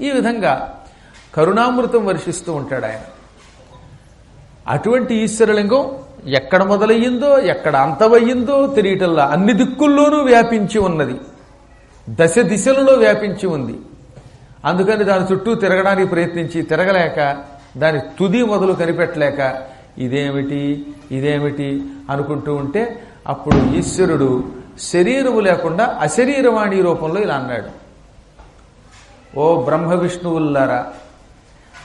ఈ విధంగా కరుణామృతం వర్షిస్తూ ఉంటాడు ఆయన. అటువంటి ఈశ్వరలింగం ఎక్కడ మొదలయ్యిందో ఎక్కడ అంతమయ్యిందో తెలియటల్లా అన్ని దిక్కుల్లోనూ వ్యాపించి ఉన్నది. దశ దిశలలో వ్యాపించి ఉంది. అందుకని దాని చుట్టూ తిరగడానికి ప్రయత్నించి తిరగలేక దాని తుది మొదలు కనిపెట్టలేక ఇదేమిటి ఇదేమిటి అనుకుంటూ ఉంటే అప్పుడు ఈశ్వరుడు శరీరము లేకుండా అశరీరవాణి రూపంలో ఇలా అన్నాడు. ఓ బ్రహ్మ విష్ణువుల్లారా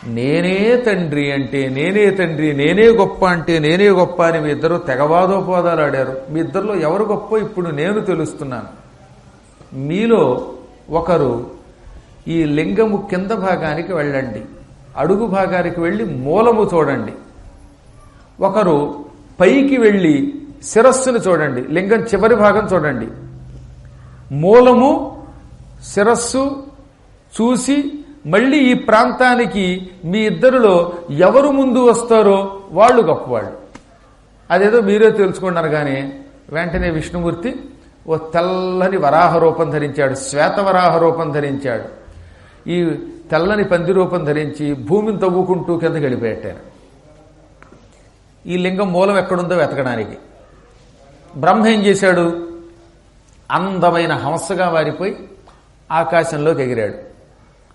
నేనే తండ్రి అంటే నేనే తండ్రి నేనే గొప్ప అంటే నేనే గొప్ప అని మీ ఇద్దరు తెగవాదోపోదాలు ఆడారు. మీ ఇద్దరిలో ఎవరు గొప్ప ఇప్పుడు నేను తెలుస్తున్నాను. మీలో ఒకరు ఈ లింగము కింద భాగానికి వెళ్ళండి. అడుగు భాగానికి వెళ్ళి మూలము చూడండి. ఒకరు పైకి వెళ్ళి శిరస్సును చూడండి. లింగం చివరి భాగం చూడండి. మూలము శిరస్సు చూసి మళ్ళీ ఈ ప్రాంతానికి మీ ఇద్దరిలో ఎవరు ముందు వస్తారో వాళ్ళు గొప్పవాళ్ళు. అదేదో మీరే తెలుసుకున్నారు కానీ వెంటనే విష్ణుమూర్తి ఓ తెల్లని వరాహ రూపం ధరించాడు శ్వేత వరాహ రూపం ధరించాడు. ఈ తెల్లని పంది రూపం ధరించి భూమిని తవ్వుకుంటూ కింద గడిపెట్టాను ఈ లింగం మూలం ఎక్కడుందో వెతకడానికి. బ్రహ్మ ఏం చేశాడు? అందమైన హంసగా మారిపోయి ఆకాశంలోకి ఎగిరాడు.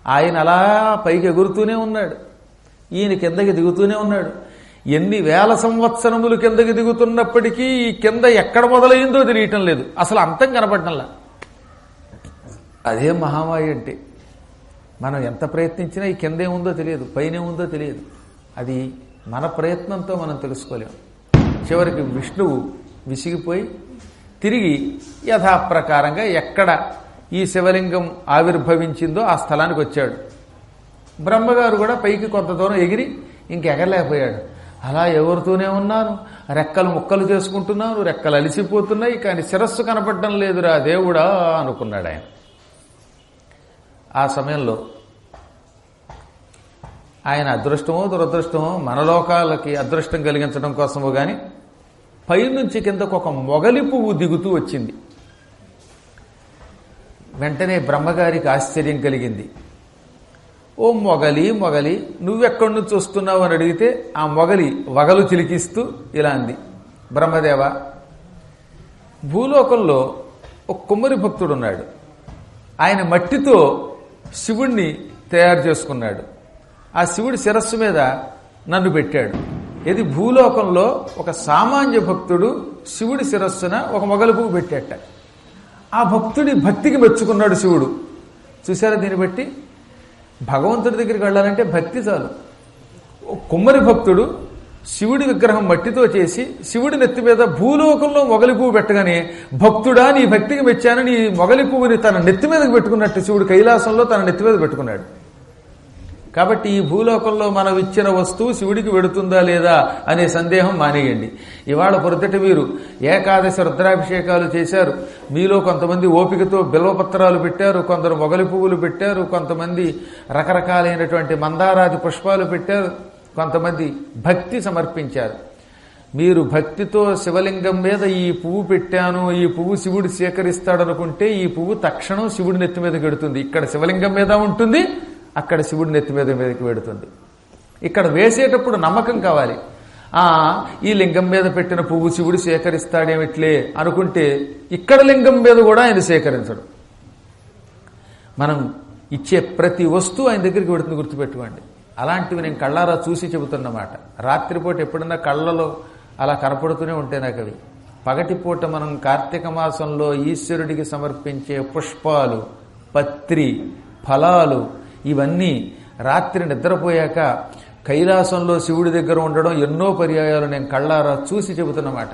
ఆయన అలా పైకి ఎగురుతూనే ఉన్నాడు. ఈయన కిందకి దిగుతూనే ఉన్నాడు. ఎన్ని వేల సంవత్సరములు కిందకి దిగుతున్నప్పటికీ ఈ కింద ఎక్కడ మొదలైందో తెలియటం లేదు. అసలు అంతం కనపడటంలా. అదే మహామాయి అంటే మనం ఎంత ప్రయత్నించినా ఈ కింద ఏముందో తెలియదు పైన ఉందో తెలియదు. అది మన ప్రయత్నంతో మనం తెలుసుకోలేం. చివరికి విష్ణువు విసిగిపోయి తిరిగి యథాప్రకారంగా ఎక్కడ ఈ శివలింగం ఆవిర్భవించిందో ఆ స్థలానికి వచ్చాడు. బ్రహ్మగారు కూడా పైకి కొంత దూరం ఎగిరి ఇంకెగరలేకపోయాడు. అలా ఎవరితోనే ఉన్నాను. రెక్కలు ముక్కలు చేసుకుంటున్నాను. రెక్కలు అలిసిపోతున్నాయి. కానీ శిరస్సు కనపడడం లేదురా దేవుడా అనుకున్నాడు ఆయన. ఆ సమయంలో ఆయన అదృష్టమో దురదృష్టమో మనలోకాలకి అదృష్టం కలిగించడం కోసమో కానీ పైనుంచి కిందకు ఒక మొగలి పువ్వు దిగుతూ వచ్చింది. వెంటనే బ్రహ్మగారికి ఆశ్చర్యం కలిగింది. ఓ మొగలి మొగలి నువ్వెక్కడి నుంచి వస్తున్నావు అని అడిగితే ఆ మొగలి వగలు చిలికిస్తూ ఇలా అంది. బ్రహ్మదేవ భూలోకంలో ఒక కుమ్మరి భక్తుడు ఉన్నాడు ఆయన మట్టితో శివుణ్ణి తయారు చేసుకున్నాడు. ఆ శివుడి శిరస్సు మీద నన్ను పెట్టాడు. ఇది భూలోకంలో ఒక సామాన్య భక్తుడు శివుడి శిరస్సున ఒక మొగలు పువ్వు పెట్టేట. ఆ భక్తుడి భక్తికి మెచ్చుకున్నాడు శివుడు. చూసారా దీన్ని బట్టి? భగవంతుడి దగ్గరికి వెళ్ళాలంటే భక్తి చాలు. కుమ్మరి భక్తుడు శివుడి విగ్రహం మట్టితో చేసి శివుడి నెత్తి మీద భూలోకంలో మొగలి పువ్వు పెట్టగానే భక్తుడా నీ భక్తికి మెచ్చాను. నీ మొగలి పువ్వుని తన నెత్తి మీదకి పెట్టుకున్నట్టు శివుడు కైలాసంలో తన నెత్తి మీద పెట్టుకున్నాడు. కాబట్టి ఈ భూలోకంలో మనం ఇచ్చిన వస్తువు శివుడికి వెడుతుందా లేదా అనే సందేహం మానేయండి. ఇవాళ పొరతటి మీరు ఏకాదశి రుద్రాభిషేకాలు చేశారు. మీలో కొంతమంది ఓపికతో బిల్వపత్రాలు పెట్టారు కొందరు మొగలి పువ్వులు పెట్టారు కొంతమంది రకరకాలైనటువంటి మందారాది పుష్పాలు పెట్టారు కొంతమంది భక్తి సమర్పించారు. మీరు భక్తితో శివలింగం మీద ఈ పువ్వు పెట్టాను ఈ పువ్వు శివుడు స్వీకరిస్తాడనుకుంటే ఈ పువ్వు తక్షణం శివుడి నెత్తి మీద గెడుతుంది. ఇక్కడ శివలింగం మీద ఉంటుంది అక్కడ శివుడి నెత్తి మీద మీదకి వెడుతుంది. ఇక్కడ వేసేటప్పుడు నమ్మకం కావాలి. ఈ లింగం మీద పెట్టిన పువ్వు శివుడు సేకరిస్తాడేమిట్లే అనుకుంటే ఇక్కడ లింగం మీద కూడా ఆయన సేకరించడు. మనం ఇచ్చే ప్రతి వస్తువు ఆయన దగ్గరికి పెడుతుంది గుర్తుపెట్టుకోండి. అలాంటివి నేను కళ్ళారా చూసి చెబుతున్నమాట రాత్రిపూట ఎప్పుడన్నా కళ్ళలో అలా కనపడుతూనే ఉంటే నాకు అవి. పగటిపూట మనం కార్తీక మాసంలో ఈశ్వరుడికి సమర్పించే పుష్పాలు పత్రి ఫలాలు ఇవన్నీ రాత్రి నిద్రపోయాక కైలాసంలో శివుడి దగ్గర ఉండడం ఎన్నో పర్యాయాలు నేను కళ్ళారా చూసి చెబుతున్నమాట.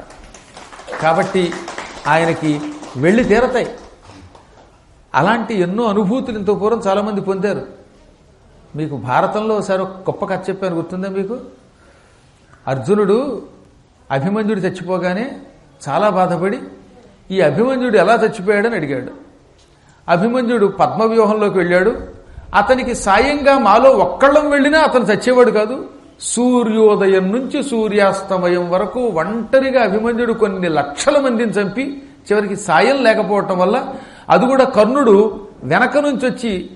కాబట్టి ఆయనకి వెళ్ళి తీరతాయి. అలాంటి ఎన్నో అనుభూతులు ఇంత పూర్వం చాలామంది పొందారు. మీకు భారతంలో ఒకసారి ఒక గొప్ప కథ చెప్పాను. గుర్తుందా మీకు? అర్జునుడు అభిమన్యుడు చచ్చిపోగానే చాలా బాధపడి ఈ అభిమన్యుడు ఎలా చచ్చిపోయాడని అడిగాడు. అభిమన్యుడు పద్మవ్యూహంలోకి వెళ్ళాడు. అతనికి సాయంగా మాలో ఒక్కళ్ళం వెళ్ళినా అతను చచ్చేవాడు కాదు. సూర్యోదయం నుంచి సూర్యాస్తమయం వరకు ఒంటరిగా అభిమన్యుడు కొన్ని లక్షల మందిని చంపి చివరికి సాయం లేకపోవటం వల్ల అది కూడా కర్ణుడు వెనక నుంచి వచ్చి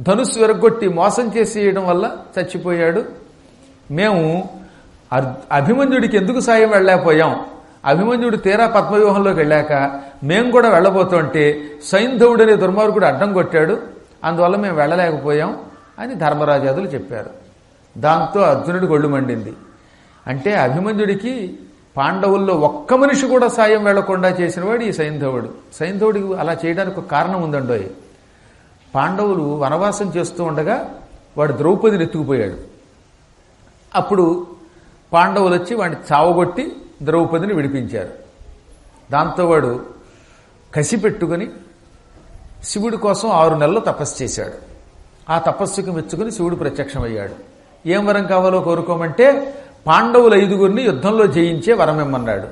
ధనుస్సు వెరగొట్టి మోసం చేసేయడం వల్ల చచ్చిపోయాడు. మేము అర్- అభిమన్యుడికి ఎందుకు సాయం వెళ్ళలేకపోయాం? అభిమన్యుడు తీరా పద్మవ్యూహంలోకి వెళ్ళాక మేము కూడా వెళ్ళబోతుంటే సైంధవుడు అనే దుర్మార్గుడు అడ్డం కొట్టాడు. అందువల్ల మేము వెళ్ళలేకపోయాం అని ధర్మరాజాదులు చెప్పారు. దాంతో అర్జునుడికి ఒళ్ళు మండింది. అంటే అభిమన్యుడికి పాండవుల్లో ఒక్క మనిషి కూడా సాయం వెళ్ళకుండా చేసినవాడు ఈ సైంధవుడు. సైంధవుడికి అలా చేయడానికి ఒక కారణం ఉందండోయ్ పాండవులు వనవాసం చేస్తూ ఉండగా వాడు ద్రౌపదిని ఎత్తుకుపోయాడు. అప్పుడు పాండవులు వచ్చి వాడిని చావగొట్టి ద్రౌపదిని విడిపించారు. దాంతో వాడు కసి పెట్టుకుని శివుడి కోసం ఆరు నెలలు తపస్సు చేశాడు. ఆ తపస్సుకు మెచ్చుకుని శివుడు ప్రత్యక్షమయ్యాడు. ఏం వరం కావాలో కోరుకోమంటే పాండవుల ఐదుగురిని యుద్ధంలో జయించే వరం ఇమ్మన్నాడు.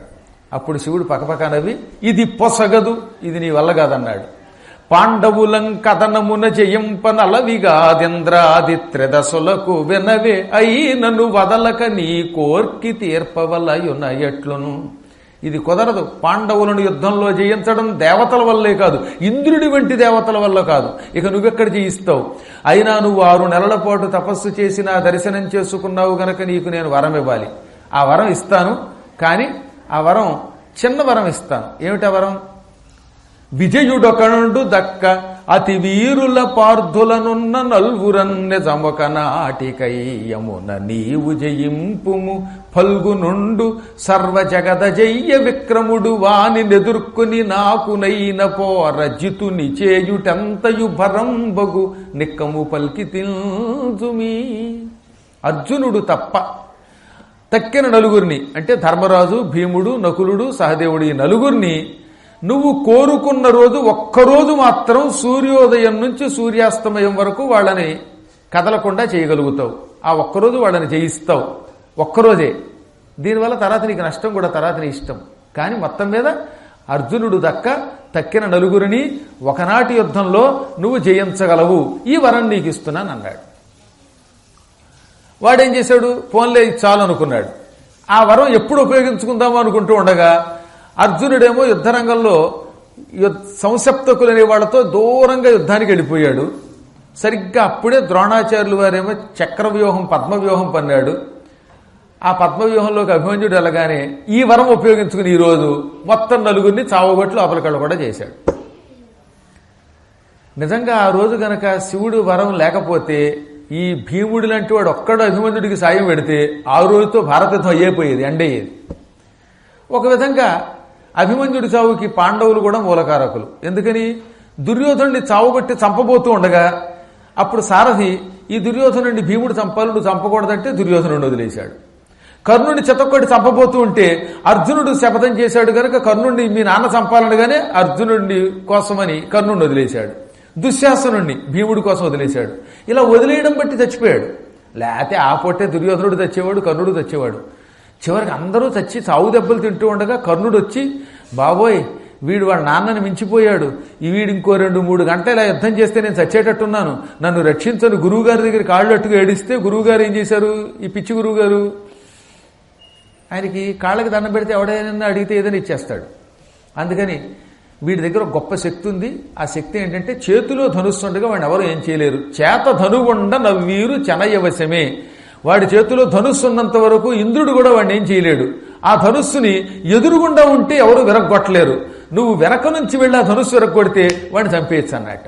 అప్పుడు శివుడు పక్కపక్క నవ్వి ఇది పొసగదు ఇది నీ వల్ల కాదన్నాడు. పాండవులం కథనమున జయింపనలవిగాదింద్రాదిత్రదశులకు వినవే అయినను వదలక నీ కోర్కి తీర్పవలయున ఎట్లును ఇది కుదరదు. పాండవులను యుద్ధంలో జయించడం దేవతల వల్లే కాదు. ఇంద్రుడి వంటి దేవతల వల్ల కాదు. ఇక నువ్వెక్కడ జయిస్తావు అయినా నువ్వు ఆరు నెలల పాటు తపస్సు చేసినా దర్శనం చేసుకున్నావు గనక నీకు నేను వరం ఇవ్వాలి. ఆ వరం ఇస్తాను. కానీ ఆ వరం చిన్న వరం ఇస్తాను. ఏమిటా వరం? విజయుడొకనుండు దక్క అతి వీరుల పార్థులనున్న నల్వురన్నె జమక నాటికయ్యమున నీవు జయింపుము. పల్గునుండు సర్వ జగద జయ్య విక్రముడు వాని నెదుర్కొని నాకునైన పోరజితుని చేయుటంతయు భరం భరంబగు నిక్కము పల్కి తిల్జుమీ అర్జునుడు తప్ప తక్కిన నలుగురిని అంటే ధర్మరాజు భీముడు నకులుడు సహదేవుడు ఈ నలుగురిని నువ్వు కోరుకున్న రోజు ఒక్కరోజు మాత్రం సూర్యోదయం నుంచి సూర్యాస్తమయం వరకు వాళ్ళని కదలకుండా చేయగలుగుతావు. ఆ ఒక్కరోజు వాళ్ళని జయిస్తావు. ఒక్కరోజే. దీనివల్ల తర్వాత నీకు నష్టం కూడా తర్వాత నీ ఇష్టం. కానీ మొత్తం మీద అర్జునుడు దక్క తక్కిన నలుగురిని ఒకనాటి యుద్ధంలో నువ్వు జయించగలవు. ఈ వరం నీకు ఇస్తున్నాను అన్నాడు. వాడేం చేశాడు? ఫోన్లే చాలు అనుకున్నాడు. ఆ వరం ఎప్పుడు ఉపయోగించుకుందాము అనుకుంటూ ఉండగా అర్జునుడేమో యుద్ధరంగంలో యుద్- సంసప్తకులనే వాళ్ళతో దూరంగా యుద్ధానికి వెళ్ళిపోయాడు. సరిగ్గా అప్పుడే ద్రోణాచార్యులు వారేమో చక్రవ్యూహం పద్మవ్యూహం పన్నాడు. ఆ పద్మవ్యూహంలోకి అభిమన్యుడు వెళ్ళగానే ఈ వరం ఉపయోగించుకుని ఈ రోజు మొత్తం నలుగురిని చావగొట్లు అపలకళ్ళు కూడా చేశాడు. నిజంగా ఆ రోజు గనక శివుడు వరం లేకపోతే ఈ భీముడి లాంటి వాడు ఒక్కడు అభిమన్యుడికి సాయం పెడితే ఆ రోజుతో భారతయుద్ధం అయ్యేపోయేది ఎండయ్యేది ఒక విధంగా అభిమన్యుడి చావుకి పాండవులు కూడా మూలకారకులు. ఎందుకని? దుర్యోధనుడిని చావుగొట్టి చంపబోతూ ఉండగా అప్పుడు సారథి ఈ దుర్యోధనుడిని భీముడు చంపాలి నువ్వు చంపకూడదంటే దుర్యోధనుడిని వదిలేశాడు. కర్ణుడిని చెతకొట్టి చంపబోతూ ఉంటే అర్జునుడు శపథం చేశాడు కనుక కర్ణుడిని మీ నాన్న చంపాలనగానే అర్జునుడిని కోసమని కర్ణుడిని వదిలేశాడు. దుశ్శాసనుణ్ణి భీముడి కోసం వదిలేశాడు. ఇలా వదిలేయడం బట్టి చచ్చిపోయాడు. లేకపోతే ఆ పొట్టే దుర్యోధనుడు తెచ్చేవాడు కర్ణుడు తెచ్చేవాడు. చివరికి అందరూ చచ్చి చావు దెబ్బలు తింటూ ఉండగా కర్ణుడు వచ్చి బాబోయ్ వీడు వాళ్ళ నాన్నని మించిపోయాడు. ఈ వీడు ఇంకో రెండు మూడు గంటలు ఇలా యుద్ధం చేస్తే నేను చచ్చేటట్టున్నాను. నన్ను రక్షించను గురువుగారి దగ్గర కాళ్ళు అట్టుగా ఏడిస్తే గురువుగారు ఏం చేశారు? ఈ పిచ్చి గురువుగారు ఆయనకి కాళ్ళకి దండం పెడితే ఎవడైనా అడిగితే ఏదైనా ఇచ్చేస్తాడు. అందుకని వీడి దగ్గర గొప్ప శక్తి ఉంది. ఆ శక్తి ఏంటంటే చేతిలో ధనుస్సు ఉండగా వాడిని ఎవరు ఏం చేయలేరు. చేత ధనుగుండ నవ్వీరు చెనయవశమే. వాడి చేతిలో ధనుస్సు ఉన్నంత వరకు ఇంద్రుడు కూడా వాడిని ఏం చేయలేడు. ఆ ధనుస్సుని ఎదురుగుండా ఉంటే ఎవరు విరగొట్టలేరు నువ్వు వెనక నుంచి వెళ్ళి ఆ ధనుస్సు విరగొడితే వాడిని చంపేయచ్చు అన్నట్ట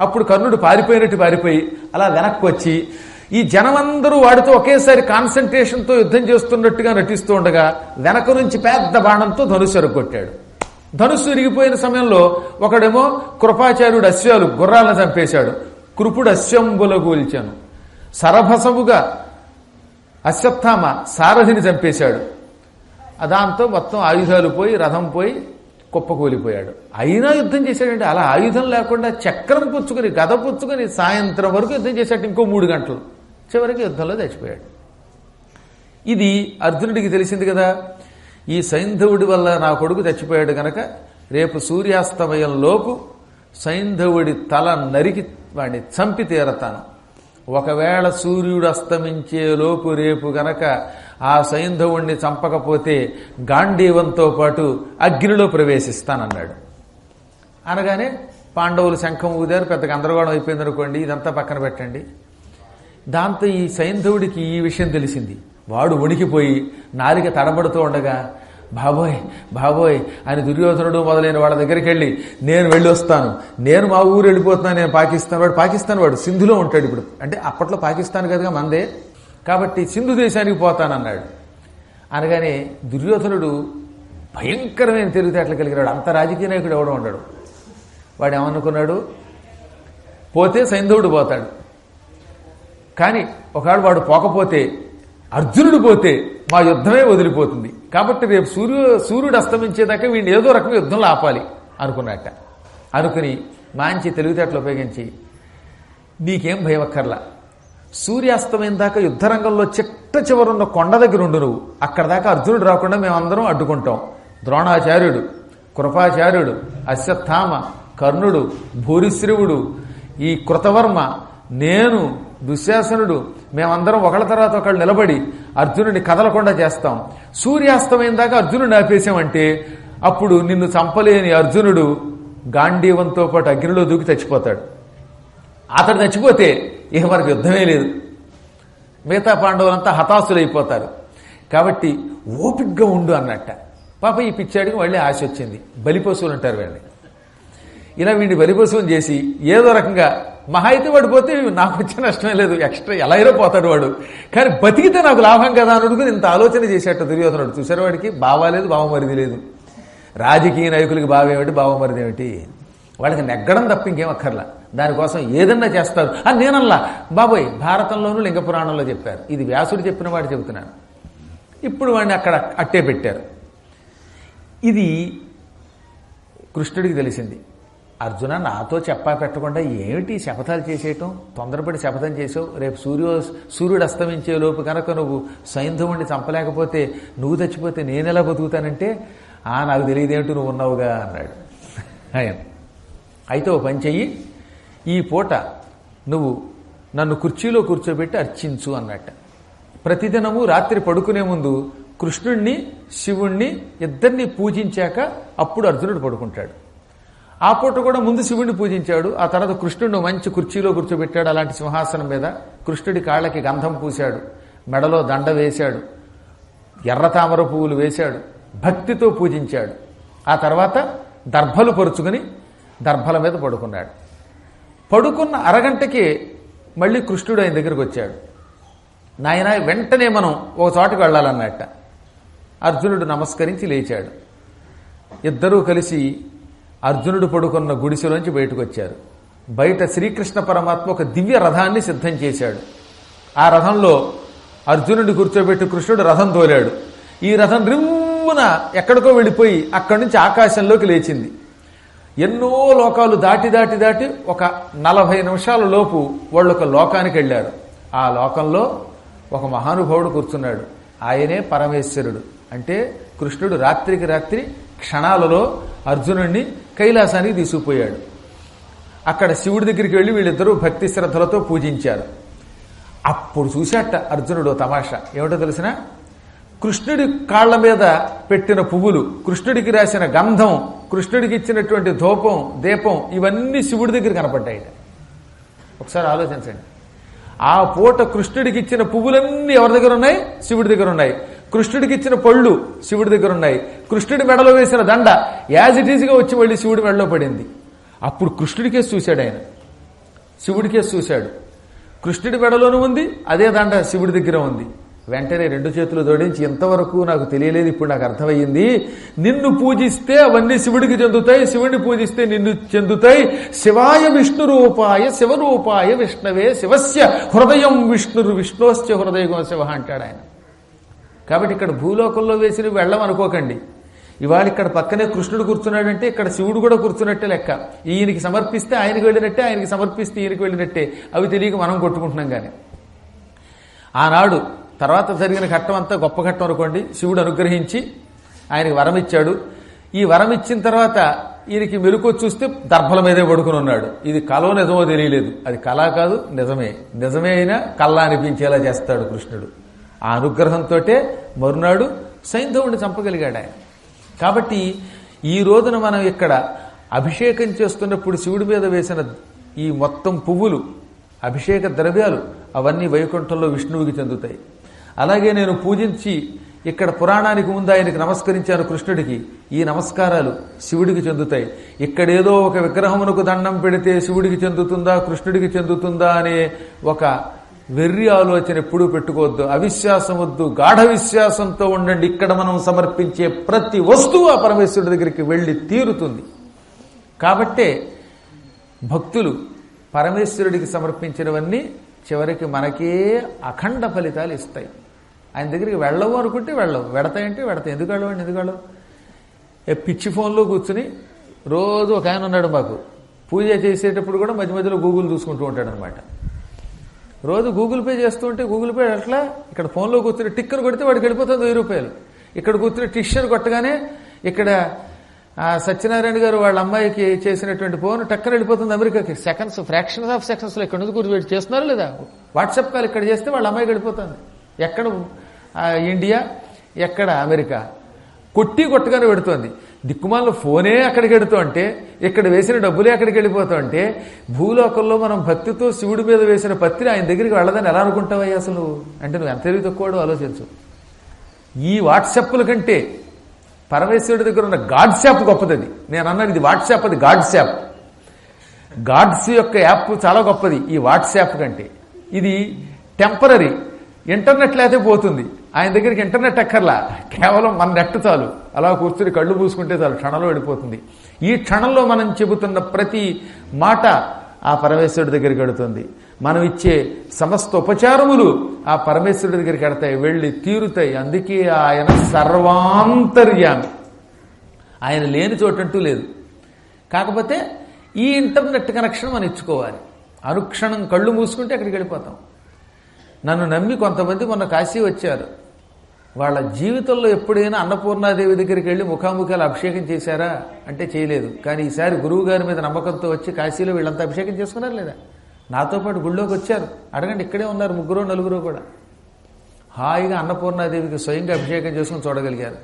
అప్పుడు కర్ణుడు పారిపోయినట్టు పారిపోయి అలా వెనక్కి వచ్చి ఈ జనమందరూ వాడితో ఒకేసారి కాన్సన్ట్రేషన్తో యుద్ధం చేస్తున్నట్టుగా నటిస్తూ ఉండగా వెనక నుంచి పెద్ద బాణంతో ధనుసు ఎరగొట్టాడు. ధనుసు విరిగిపోయిన సమయంలో ఒకడేమో కృపాచార్యుడు అశ్వాలు గుర్రాలను చంపేశాడు. కృపుడు అశ్వంబుల గూల్చాను. సరభసముగా అశ్వత్థామ సారథిని చంపేశాడు. దాంతో మొత్తం ఆయుధాలు పోయి రథం పోయి కుప్పకూలిపోయాడు. అయినా యుద్ధం చేశాడంటే అలా ఆయుధం లేకుండా చక్రం పుచ్చుకొని గద పుచ్చుకొని సాయంత్రం వరకు యుద్ధం చేశాడు. ఇంకో మూడు గంటలు. చివరికి యుద్ధంలో చచ్చిపోయాడు. ఇది అర్జునుడికి తెలిసింది కదా. ఈ సైంధవుడి వల్ల నా కొడుకు చచ్చిపోయాడు గనక రేపు సూర్యాస్తమయంలోపు సైంధవుడి తల నరికి వాడిని చంపి తీరతాను. ఒకవేళ సూర్యుడు అస్తమించే లోపు రేపు గనక ఆ సైంధవుణ్ణి చంపకపోతే గాంధీవంతో పాటు అగ్నిలో ప్రవేశిస్తానన్నాడు. అనగానే పాండవులు శంఖం ఊదారు పెద్ద గందరగోళం అయిపోయింది అనుకోండి ఇదంతా పక్కన పెట్టండి. దాంతో ఈ సైంధవుడికి ఈ విషయం తెలిసింది. వాడు వణికిపోయి నారిక తడబడుతూ ఉండగా బాబోయ్ బాబోయ్ అని దుర్యోధనుడు మొదలైన వాళ్ళ దగ్గరికి వెళ్ళి నేను వెళ్ళి వస్తాను నేను మా ఊరు వెళ్ళిపోతున్నాను. నేను పాకిస్తాన్ వాడు పాకిస్తాన్ వాడు. సింధులో ఉంటాడు ఇప్పుడు. అంటే అప్పట్లో పాకిస్తాన్ కదగా మందే. కాబట్టి సింధు దేశానికి పోతానన్నాడు. అనగానే దుర్యోధనుడు భయంకరమైన తెలివితేటలు కలిగినాడు. అంత రాజకీయ నాయకుడు ఎవడో ఉండడు. వాడు ఏమనుకున్నాడు? పోతే సైంధవుడు పోతాడు. కానీ ఒకవేళ వాడు పోకపోతే అర్జునుడు పోతే మా యుద్ధమే వదిలిపోతుంది. కాబట్టి రేపు సూర్యు సూర్యుడు అస్తమించేదాకా వీడిని ఏదో రకం యుద్ధంలో ఆపాలి అనుకున్నట్ట. అనుకుని మంచి తెలివితేటలు ఉపయోగించి నీకేం భయమక్కర్లా. సూర్యాస్తమైన దాకా యుద్ధరంగంలో చిట్ట చివరున్న కొండ దగ్గర ఉండు నువ్వు. అక్కడ దాకా అర్జునుడు రాకుండా మేమందరం అడ్డుకుంటాం. ద్రోణాచార్యుడు కృపాచార్యుడు అశ్వత్థామ కర్ణుడు భూరిశ్రవుడు ఈ కృతవర్మ నేను దుశ్శాసనుడు మేమందరం ఒకళ్ళ తర్వాత ఒకళ్ళు నిలబడి అర్జునుడిని కదలకుండా చేస్తాం. సూర్యాస్తమైన దాకా అర్జునుడిని ఆపేసామంటే అప్పుడు నిన్ను చంపలేని అర్జునుడు గాంధీవంతో పాటు అగ్నిలో దూకి చచ్చిపోతాడు. అతడు చచ్చిపోతే ఇక మనకు యుద్ధమే లేదు. మిగతా పాండవులంతా హతాశులైపోతారు. కాబట్టి ఓపిగ్గా ఉండు అన్నట్ట. పాప ఈ పిచ్చాడికి మళ్ళీ ఆశ వచ్చింది. బలిపశువులు అంటారు వీళ్ళని. ఇలా వీడిని బలిపశువుని చేసి ఏదో రకంగా మహా అయితే వాడు పోతే నాకు వచ్చే నష్టమే లేదు ఎక్స్ట్రా ఎలా అయినా పోతాడు వాడు. కానీ బతికితే నాకు లాభం కదా అని అనుకుని ఇంత ఆలోచన చేసేట దుర్యోధనుడు. చూసారు వాడికి? బావాలేదు బావమరిది లేదు. రాజకీయ నాయకులకి బావేమిటి బావమరిది ఏమిటి? వాళ్ళకి నెగ్గడం తప్ప ఇంకేం అక్కర్లా. దానికోసం ఏదన్నా చేస్తారు. అని నేనల్లా. బాబోయ్ భారతంలోనూ లింగ పురాణంలో చెప్పారు. ఇది వ్యాసుడు చెప్పిన వాడు చెబుతున్నాను ఇప్పుడు వాడిని అక్కడ అట్టే పెట్టారు. ఇది కృష్ణుడికి తెలిసింది. అర్జున నాతో చెప్పా పెట్టకుండా ఏమిటి శపథాలు చేసేయటం? తొందరపడి శపథం చేసావు. రేపు సూర్యో సూర్యుడు అస్తమించే లోపు కనుక నువ్వు సైంధవుణ్ణి చంపలేకపోతే నువ్వు చచ్చిపోతే నేనెలా బతుకుతానంటే ఆ నాకు తెలియదేమిటి నువ్వు ఉన్నావుగా అన్నాడు. ఆయన. అయితే ఓ పని చెయ్యి. ఈ పూట నువ్వు నన్ను కుర్చీలో కూర్చోబెట్టి అర్చించు అన్నట్ట. ప్రతిదినము రాత్రి పడుకునే ముందు కృష్ణుణ్ణి శివుణ్ణి ఇద్దరిని పూజించాక అప్పుడు అర్జునుడు పడుకుంటాడు. ఆ పూట కూడా ముందు శివుణ్ణి పూజించాడు ఆ తర్వాత కృష్ణుడు మంచి కుర్చీలో కూర్చోబెట్టాడు అలాంటి సింహాసనం మీద కృష్ణుడి కాళ్ళకి గంధం పూశాడు మెడలో దండ వేశాడు ఎర్ర తామర పువ్వులు వేశాడు భక్తితో పూజించాడు. ఆ తర్వాత దర్భలు పరుచుకుని దర్భల మీద పడుకున్నాడు. పడుకున్న అరగంటకి మళ్ళీ కృష్ణుడు ఆయన దగ్గరికి వచ్చాడు. నాయన వెంటనే మనం ఒక చోటకు వెళ్ళాలన్నట్ట. అర్జునుడు నమస్కరించి లేచాడు. ఇద్దరూ కలిసి అర్జునుడు పడుకున్న గుడిసెలోంచి బయటకు వచ్చారు బయట శ్రీకృష్ణ పరమాత్మ ఒక దివ్య రథాన్ని సిద్ధం చేశాడు. ఆ రథంలో అర్జునుడిని కూర్చోబెట్టి కృష్ణుడు రథం తోలాడు. ఈ రథం రిమ్మున ఎక్కడికో వెళ్ళిపోయి అక్కడి నుంచి ఆకాశంలోకి లేచింది. ఎన్నో లోకాలు దాటి దాటి దాటి ఒక నలభై నిమిషాల లోపు వాళ్ళు ఒక లోకానికి వెళ్ళారు. ఆ లోకంలో ఒక మహానుభావుడు కూర్చున్నాడు. ఆయనే పరమేశ్వరుడు. అంటే కృష్ణుడు రాత్రికి రాత్రి క్షణాలలో అర్జునుడిని కైలాసానికి తీసుకుపోయాడు. అక్కడ శివుడి దగ్గరికి వెళ్ళి వీళ్ళిద్దరూ భక్తి శ్రద్ధలతో పూజించారు. అప్పుడు చూశాట అర్జునుడు తమాషా. ఏమిటో తెలిసిన? కృష్ణుడి కాళ్ళ మీద పెట్టిన పువ్వులు కృష్ణుడికి రాసిన గంధం కృష్ణుడికి ఇచ్చినటువంటి ధూపం దీపం ఇవన్నీ శివుడి దగ్గర కనపడ్డాయి. ఒకసారి ఆలోచించండి. ఆ పూట కృష్ణుడికి ఇచ్చిన పువ్వులన్నీ ఎవరి దగ్గర ఉన్నాయి? శివుడి దగ్గర ఉన్నాయి. కృష్ణుడికి ఇచ్చిన పళ్ళు శివుడి దగ్గర ఉన్నాయి. కృష్ణుడి మెడలో వేసిన దండ యాజ్ ఇట్ ఈజ్గా వచ్చి మళ్ళీ శివుడి మెడలో పడింది. అప్పుడు కృష్ణుడికే చూశాడు ఆయన. శివుడికే చూశాడు. కృష్ణుడి మెడలోనూ ఉంది అదే దండ శివుడి దగ్గర ఉంది. వెంటనే రెండు చేతులు జోడించి ఇంతవరకు నాకు తెలియలేదు ఇప్పుడు నాకు అర్థమయ్యింది. నిన్ను పూజిస్తే అవన్నీ శివుడికి చెందుతాయి శివుడిని పూజిస్తే నిన్ను చెందుతాయి. శివాయ విష్ణు రూపాయ శివరూపాయ విష్ణవే శివస్య హృదయం విష్ణురు విష్ణోస్య హృదయం శివ అంటాడు ఆయన. కాబట్టి ఇక్కడ భూలోకంలో వేసిన వెళ్ళం అనుకోకండి. ఇవాళ ఇక్కడ పక్కనే కృష్ణుడు కూర్చున్నాడంటే ఇక్కడ శివుడు కూడా కూర్చున్నట్టే లెక్క. ఈయనకి సమర్పిస్తే ఆయనకి వెళ్ళినట్టే ఆయనకి సమర్పిస్తే ఈయనకి వెళ్ళినట్టే. అవి తెలియక మనం కొట్టుకుంటున్నాం కానీ ఆనాడు తర్వాత జరిగిన ఘట్టం అంతా గొప్ప ఘట్టం అనుకోండి. శివుడు అనుగ్రహించి ఆయనకి వరం ఇచ్చాడు. ఈ వరం ఇచ్చిన తర్వాత ఈయనకి మెలకు చూస్తే దర్భల మీదే పడుకుని ఉన్నాడు. ఇది కలో నిజమో తెలియలేదు. అది కళ కాదు నిజమే. నిజమే అయినా కళ్ళ అనిపించేలా చేస్తాడు కృష్ణుడు. ఆ అనుగ్రహంతో మరునాడు సైంధవుడిని చంపగలిగాడు ఆయన. కాబట్టి ఈ రోజున మనం ఇక్కడ అభిషేకం చేస్తున్నప్పుడు శివుడి మీద వేసిన ఈ మొత్తం పువ్వులు అభిషేక ద్రవ్యాలు అవన్నీ వైకుంఠంలో విష్ణువుకి చెందుతాయి. అలాగే నేను పూజించి ఇక్కడ పురాణానికి ముందు ఆయనకి నమస్కరించాను కృష్ణుడికి. ఈ నమస్కారాలు శివుడికి చెందుతాయి. ఇక్కడేదో ఒక విగ్రహమునకు దండం పెడితే శివుడికి చెందుతుందా కృష్ణుడికి చెందుతుందా అనే ఒక వెర్రి ఆలోచన ఎప్పుడూ పెట్టుకోవద్దు. అవిశ్వాసం వద్దు గాఢ విశ్వాసంతో ఉండండి. ఇక్కడ మనం సమర్పించే ప్రతి వస్తువు ఆ పరమేశ్వరుడి దగ్గరికి వెళ్ళి తీరుతుంది. కాబట్టే భక్తులు పరమేశ్వరుడికి సమర్పించినవన్నీ చివరికి మనకే అఖండ ఫలితాలు ఇస్తాయి. ఆయన దగ్గరికి వెళ్ళవు అనుకుంటే వెళ్ళవు. వెడతాయంటే వెడతాయి. ఎందుకు వెళ్ళవండి? ఎందుకు వెళ్ళవు? ఏ పిచ్చి ఫోన్లో కూర్చుని రోజు ఒక ఆయన ఉన్నాడు మాకు. పూజ చేసేటప్పుడు కూడా మధ్య మధ్యలో గూగుల్ చూసుకుంటూ ఉంటాడు అనమాట రోజు గూగుల్ పే చేస్తూ ఉంటే గూగుల్ పే అట్లా ఇక్కడ ఫోన్లో కూర్చుని టిక్కర్ కొడితే వాడికి వెళ్ళిపోతుంది వెయ్యి రూపాయలు. ఇక్కడ కూర్చుని టిక్షన్ కొట్టగానే ఇక్కడ సత్యనారాయణ గారు వాళ్ళ అమ్మాయికి చేసినటువంటి ఫోన్ టక్కన వెళ్ళిపోతుంది అమెరికాకి. సెకండ్స్ ఫ్రాక్షన్స్ ఆఫ్ సెకండ్స్లో ఇక్కడ నుంచి కూర్చోబెట్టి చేస్తున్నారు లేదా? వాట్సాప్ కాల్ ఇక్కడ చేస్తే వాళ్ళ అమ్మాయికి వెళ్ళిపోతుంది. ఎక్కడ ఇండియా ఎక్కడ అమెరికా? కొట్టి కొట్టగానే పెడుతోంది. దిక్కుమాల ఫోనే అక్కడికి వెడుతూ అంటే ఇక్కడ వేసిన డబ్బులే అక్కడికి వెళ్ళిపోతూ అంటే భూలోకంలో మనం భక్తితో శివుడి మీద వేసిన పత్రి ఆయన దగ్గరికి వెళ్ళదని ఎలా అనుకుంటావయ్యా అసలు? అంటే నువ్వు ఎంత తెలివి తక్కువడో ఆలోచించు. ఈ వాట్సాప్ల కంటే పరమేశ్వరుడి దగ్గర ఉన్న గాడ్సాప్ గొప్పది అది. నేను అన్నాను ఇది వాట్సాప్ అది గాడ్సాప్ గాడ్స్ యొక్క యాప్ చాలా గొప్పది ఈ వాట్సాప్ కంటే. ఇది టెంపరీ ఇంటర్నెట్ లేతే పోతుంది. ఆయన దగ్గరికి ఇంటర్నెట్ ఎక్కర్లా? కేవలం మన నెట్ చాలు. అలా కూర్చుని కళ్ళు పూసుకుంటే చాలు క్షణంలో వెళ్ళిపోతుంది. ఈ క్షణంలో మనం చెబుతున్న ప్రతి మాట ఆ పరమేశ్వరుడి దగ్గరికి వెడుతుంది మనం ఇచ్చే సమస్త ఉపచారములు ఆ పరమేశ్వరుడి దగ్గరికి వెడతాయి వెళ్ళి తీరుతాయి. అందుకే ఆయన సర్వాంతర్యామి. ఆయన లేని చోటంటూ లేదు. కాకపోతే ఈ ఇంటర్నెట్ కనెక్షన్ మనం ఇచ్చుకోవాలి. అనుక్షణం కళ్ళు మూసుకుంటే అక్కడికి వెళ్ళిపోతాం. నన్ను నమ్మి కొంతమంది మొన్న కాశీ వచ్చారు. వాళ్ళ జీవితంలో ఎప్పుడైనా అన్నపూర్ణాదేవి దగ్గరికి వెళ్ళి ముఖాముఖాలు అభిషేకం చేశారా? అంటే చేయలేదు. కానీ ఈసారి గురువు గారి మీద నమ్మకంతో వచ్చి కాశీలో వీళ్ళంతా అభిషేకం చేసుకున్నారు లేదా? నాతో పాటు గుళ్ళోకి వచ్చారు. అడగండి ఇక్కడే ఉన్నారు ముగ్గురు నలుగురు కూడా. హాయిగా అన్నపూర్ణాదేవికి స్వయంగా అభిషేకం చేసుకుని చూడగలిగారు.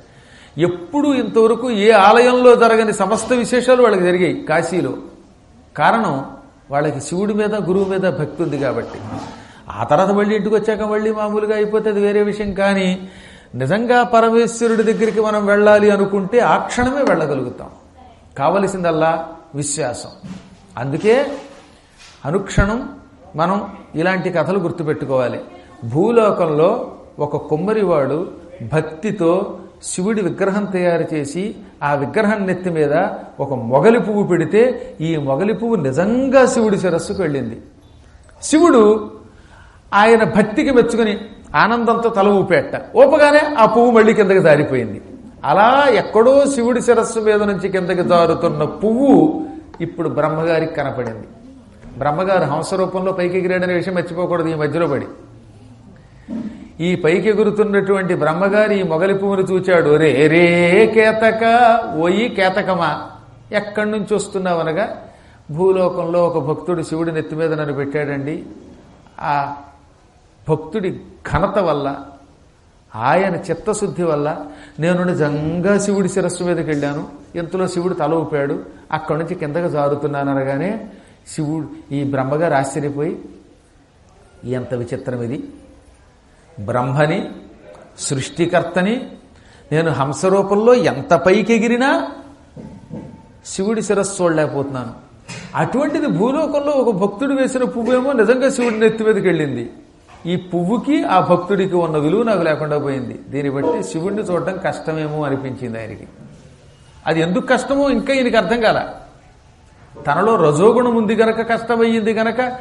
ఎప్పుడు ఇంతవరకు ఏ ఆలయంలో జరగని సమస్త విశేషాలు వాళ్ళకి జరిగాయి కాశీలో. కారణం వాళ్ళకి శివుడి మీద గురువు మీద భక్తి ఉంది కాబట్టి. ఆ తర్వాత మళ్ళీ ఇంటికి వచ్చాక మళ్ళీ మామూలుగా అయిపోతే అది వేరే విషయం. కానీ నిజంగా పరమేశ్వరుడి దగ్గరికి మనం వెళ్ళాలి అనుకుంటే ఆ క్షణమే వెళ్ళగలుగుతాం. కావలసిందల్లా విశ్వాసం. అందుకే అనుక్షణం మనం ఇలాంటి కథలు గుర్తుపెట్టుకోవాలి. భూలోకంలో ఒక కుమ్మరివాడు భక్తితో శివుడి విగ్రహం తయారు చేసి ఆ విగ్రహం నెత్తి మీద ఒక మొగలి పువ్వు పెడితే ఈ మొగలి పువ్వు నిజంగా శివుడి శిరస్సుకు వెళ్ళింది. శివుడు ఆయన భక్తికి మెచ్చుకుని ఆనందంతో తల ఊపేట. ఊపగానే ఆ పువ్వు మళ్ళీ కిందకి జారిపోయింది. అలా ఎక్కడో శివుడి శిరస్సు మీద నుంచి కిందకి జారుతున్న పువ్వు ఇప్పుడు బ్రహ్మగారికి కనపడింది. బ్రహ్మగారు హంస రూపంలో పైకి ఎగిరాడనే విషయం మర్చిపోకూడదు ఈ మధ్యలో పడి. ఈ పైకి ఎగురుతున్నటువంటి బ్రహ్మగారి ఈ మొగలి పువ్వును చూచాడు. రే రే కేతక ఓయి కేతకమా? ఎక్కడి నుంచి వస్తున్నావనగా భూలోకంలో ఒక భక్తుడు శివుడి నెత్తి మీద నన్ను పెట్టాడండి. ఆ భక్తుడి ఘనత వల్ల ఆయన చిత్తశుద్ధి వల్ల నేను నిజంగా శివుడి శిరస్సు మీదకి వెళ్ళాను. ఇంతలో శివుడు తల ఊపాడు. అక్కడి నుంచి కిందకి జారుతున్నాను అనగానే శివుడు ఈ బ్రహ్మగారు ఆశ్చర్యపోయి ఎంత విచిత్రం ఇది. బ్రహ్మని సృష్టికర్తని నేను హంస రూపంలో ఎంత పైకి ఎగిరినా శివుడి శిరస్సు చూడలేకపోతున్నాను. అటువంటిది భూలోకంలో ఒక భక్తుడు వేసిన పువ్వేమో నిజంగా శివుడి నెత్తి మీదకి వెళ్ళింది. ఈ పువ్వుకి ఆ భక్తుడికి ఉన్న విలువ నాకు లేకుండా పోయింది. దీన్ని బట్టి శివుణ్ణి చూడటం కష్టమేమో అనిపించింది ఆయనకి. అది ఎందుకు కష్టమో ఇంకా ఈయనకి అర్థం కాల. తనలో రజోగుణం ఉంది గనక కష్టమయ్యింది గనక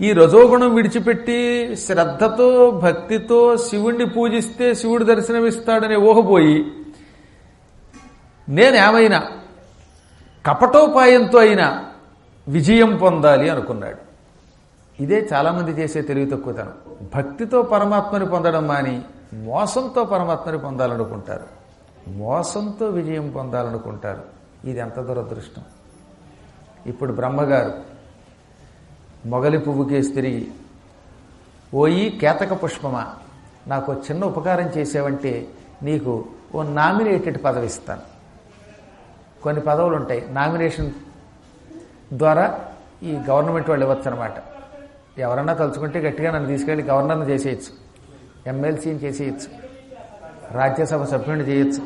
ఈ రజోగుణం విడిచిపెట్టి శ్రద్ధతో భక్తితో శివుణ్ణి పూజిస్తే శివుడు దర్శనమిస్తాడనే ఊహపోయి నేనేమైనా కపటోపాయంతో అయినా విజయం పొందాలి అనుకున్నాడు. ఇదే చాలామంది చేసే తెలివి తక్కువతనం. భక్తితో పరమాత్మని పొందడం మాని మోసంతో పరమాత్మని పొందాలనుకుంటారు. మోసంతో విజయం పొందాలనుకుంటారు. ఇది ఎంత దురదృష్టం. ఇప్పుడు బ్రహ్మగారు మొగలి పువ్వుకేసి తిరిగి ఓయి కేతక పుష్పమా? నాకు చిన్న ఉపకారం చేసావంటే నీకు ఓ నామినేటెడ్ పదవి ఇస్తాను. కొన్ని పదవులు ఉంటాయి నామినేషన్ ద్వారా ఈ గవర్నమెంట్ వాళ్ళు ఇవ్వచ్చు అనమాట ఎవరన్నా తలుచుకుంటే గట్టిగా నన్ను తీసుకెళ్ళి గవర్నర్ని చేసేయచ్చు. ఎమ్మెల్సీని చేసేయచ్చు. రాజ్యసభ సభ్యుని చేయొచ్చు.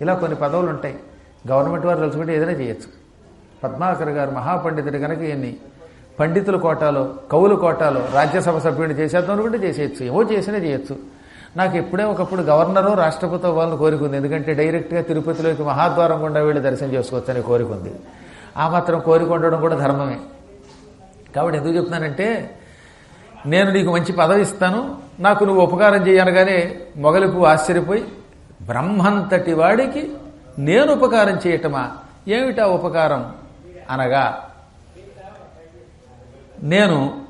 ఇలా కొన్ని పదవులు ఉంటాయి. గవర్నమెంట్ వారు తలుచుకుంటే ఏదైనా చేయొచ్చు. పద్మాకర్ గారు మహాపండితుడు కనుక ఎన్ని పండితుల కోటాలో కవుల కోటాలో రాజ్యసభ సభ్యుడిని చేసేద్దాం అనుకుంటే చేసేయచ్చు. ఏమో చేసినా చేయొచ్చు. నాకు ఎప్పుడే ఒకప్పుడు గవర్నరు రాష్ట్రపతి అవ్వాలని కోరిక ఉంది ఎందుకంటే డైరెక్ట్గా తిరుపతిలోకి మహాద్వారం గుండా వెళ్ళి దర్శనం చేసుకోవచ్చు అనే కోరిక ఉంది ఆ మాత్రం కోరిక ఉండడం కూడా ధర్మమే. కాబట్టి ఎందుకు చెప్తున్నానంటే నేను నీకు మంచి పదవి ఇస్తాను నాకు నువ్వు ఉపకారం చేయనగానే మొగలిపు ఆశ్చర్యపోయి బ్రహ్మంతటి వాడికి నేను ఉపకారం చేయటమా? ఏమిటా ఉపకారం? అనగా నేను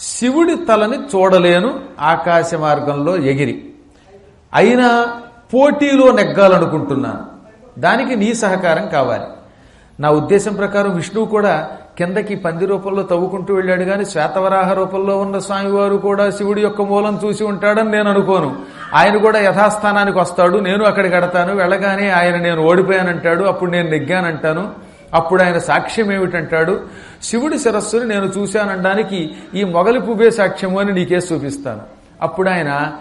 శివుడి తలని చూడలేను ఆకాశ మార్గంలో ఎగిరి. అయినా పోటీలో నెగ్గాలనుకుంటున్నాను. దానికి నీ సహకారం కావాలి. నా ఉద్దేశం ప్రకారం విష్ణువు కూడా కిందకి పంది రూపంలో తవ్వుకుంటూ వెళ్ళాడు కానీ శ్వేతవరాహ రూపంలో ఉన్న స్వామివారు కూడా శివుడి యొక్క మూలం చూసి ఉంటాడని నేను అనుకోను. ఆయన కూడా యథాస్థానానికి వస్తాడు నేను అక్కడికి కడతాను వెళ్ళగానే ఆయన నేను ఓడిపోయానంటాడు అప్పుడు నేను నెగ్గానంటాను అప్పుడు ఆయన సాక్ష్యం ఏమిటంటాడు? శివుడి శిరస్సుని నేను చూశానడానికి ఈ మొగలి పువ్వే సాక్ష్యము అని నీకే చూపిస్తాను. అప్పుడు ఆయన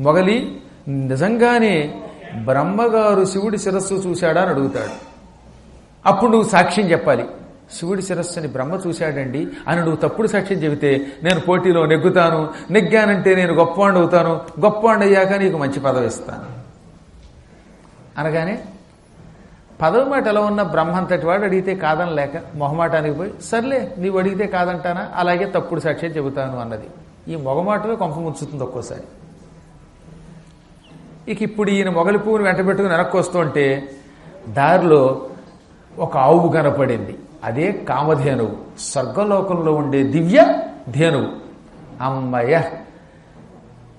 మొగలి నిజంగానే బ్రహ్మగారు శివుడి శిరస్సు చూశాడా? అని అడుగుతాడు. అప్పుడు నువ్వు సాక్ష్యం చెప్పాలి. శివుడి శిరస్సుని బ్రహ్మ చూశాడండి. అని నువ్వు తప్పుడు సాక్ష్యం చెబితే నేను పోటీలో నెగ్గుతాను. నెగ్గానంటే నేను గొప్పవాణ్ణి అవుతాను. గొప్పవాణ్ణి అయ్యాక నీకు మంచి పదవి ఇస్తాను. అనగానే పదవి మాట ఎలా ఉన్న బ్రహ్మంతటి వాడు అడిగితే కాదని లేక మొహమాటానికి పోయి సర్లే నీవు అడిగితే కాదంటానా? అలాగే తప్పుడు సాక్ష్యం చెబుతాను అన్నది. ఈ మొగమాటలో కొంప ముంచుతుంది ఒక్కోసారి. ఇక ఇప్పుడు ఈయన మొగలి పువ్వును వెంట పెట్టుకుని వెనక్కి వస్తుంటే దారిలో ఒక ఆవు కనపడింది. అదే కామధేనువు. స్వర్గలోకంలో ఉండే దివ్య ధేనువు. అమ్మయ్య.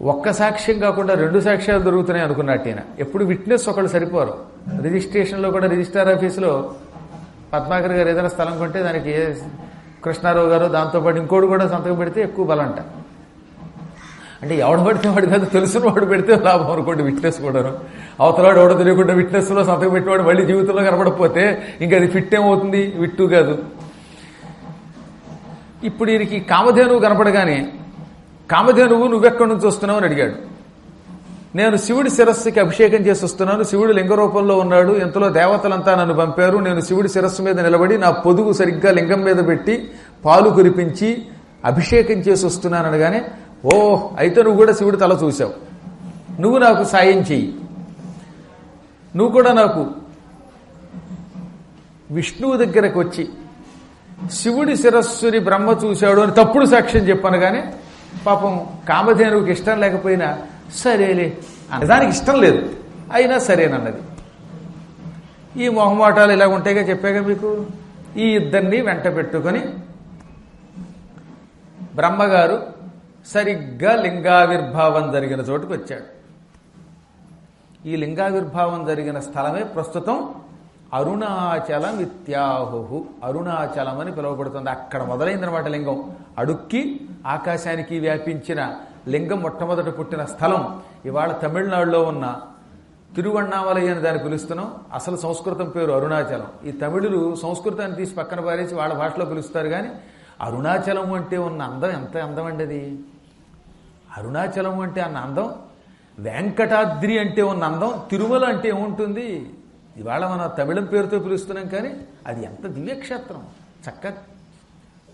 ఒక్క సాక్ష్యం కాకుండా రెండు సాక్ష్యాలు దొరుకుతున్నాయి అనుకున్నట్టు ఈయన. ఎప్పుడు విట్నెస్ ఒకళ్ళు సరిపోరు. రిజిస్ట్రేషన్లో కూడా రిజిస్టార్ ఆఫీసులో పద్మాకర్ గారు ఏదైనా స్థలం కొంటే దానికి ఏ కృష్ణారావు గారు దాంతోపాటు ఇంకోటి కూడా సంతకం పెడితే ఎక్కువ బలంట. అంటే ఎవడు పడితే వాడు కాదు తెలుసున్న వాడు పెడితే లాభం అనుకోండి విట్నెస్ కూడాను. అవతలవాడు ఎవడో తెలియకుండా విట్నెస్లో సంతకం పెట్టేవాడు మళ్ళీ జీవితంలో కనపడకపోతే ఇంకా అది ఫిట్ ఏమవుతుంది? విట్టు కాదు. ఇప్పుడు వీరికి కామధేనువు కనపడగానే కామధేనువు నువ్వెక్కడి నుంచి వస్తున్నావు? అని అడిగాడు. నేను శివుడి శిరస్సుకి అభిషేకం చేసి వస్తున్నాను. శివుడు లింగ రూపంలో ఉన్నాడు. ఎంతలో దేవతలంతా నన్ను పంపారు. నేను శివుడి శిరస్సు మీద నిలబడి నా పొదుగు సరిగ్గా లింగం మీద పెట్టి పాలు కురిపించి అభిషేకం చేసి వస్తున్నాను. అనగానే ఓ అయితే నువ్వు కూడా శివుడి తల చూశావు. నువ్వు నాకు సాయం చెయ్యి. నువ్వు కూడా నాకు విష్ణువు దగ్గరకు వచ్చి శివుడి శిరస్సుని బ్రహ్మ చూశాడు అని తప్పుడు సాక్ష్యం చెప్పనగానే పాపం కామధేనువుకి ఇష్టం లేకపోయినా సరేలే నిజానికి ఇష్టం లేదు. అయినా సరేనన్నది. ఈ మొహమాటాలు ఇలా ఉంటాయిగా చెప్పాగా మీకు? ఈ ఇద్దరిని వెంట పెట్టుకొని బ్రహ్మగారు సరిగ్గా లింగావిర్భావం జరిగిన చోటుకు వచ్చాడు. ఈ లింగావిర్భావం జరిగిన స్థలమే ప్రస్తుతం అరుణాచలం ఇత్యాహు అరుణాచలం అని పిలువబడుతుంది. అక్కడ మొదలైందనమాట లింగం. అడుక్కి ఆకాశానికి వ్యాపించిన లింగం మొట్టమొదట పుట్టిన స్థలం ఇవాళ తమిళనాడులో ఉన్న తిరువണ്ണామలై అని దాన్ని పిలుస్తున్నాం. అసలు సంస్కృతం పేరు అరుణాచలం. ఈ తమిళులు సంస్కృతాన్ని తీసి పక్కన పారేసి వాళ్ళ భాషలో పిలుస్తారు కానీ అరుణాచలం అంటే ఉన్న అందం ఎంత అందం అండి అది అరుణాచలం అంటే అన్న అందం వెంకటాద్రి అంటే ఉన్న అందం తిరుమల అంటే ఏముంటుంది? ఇవాళ మన తమిళం పేరుతో పిలుస్తున్నాం కానీ అది ఎంత దివ్యక్షేత్రం. చక్క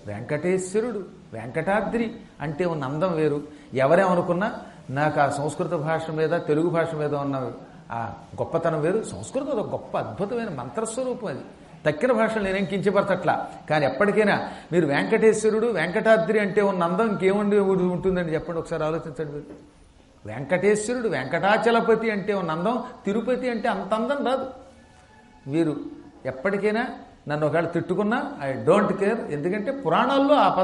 వెంకటేశ్వరుడు వెంకటాద్రి అంటే ఉన్న అందం వేరు. ఎవరేమనుకున్నా నాకు ఆ సంస్కృత భాష మీద తెలుగు భాష మీద ఉన్న ఆ గొప్పతనం వేరు. సంస్కృతం ఒక గొప్ప అద్భుతమైన మంత్రస్వరూపం అది. తక్కిన భాషలు నేనేం కించపరచట్లా. కానీ ఎప్పటికైనా మీరు వెంకటేశ్వరుడు వెంకటాద్రి అంటే ఉన్న అందం ఇంకేముండి ఉంటుందని చెప్పండి ఒకసారి ఆలోచించండి మీరు. వెంకటేశ్వరుడు వెంకటాచలపతి అంటే ఉన్న అందం తిరుపతి అంటే అంత అందం రాదు. వీరు ఎప్పటికైనా నన్ను ఒకవేళ తిట్టుకున్నా ఐ డోంట్ కేర్ ఎందుకంటే పురాణాల్లో ఆ పద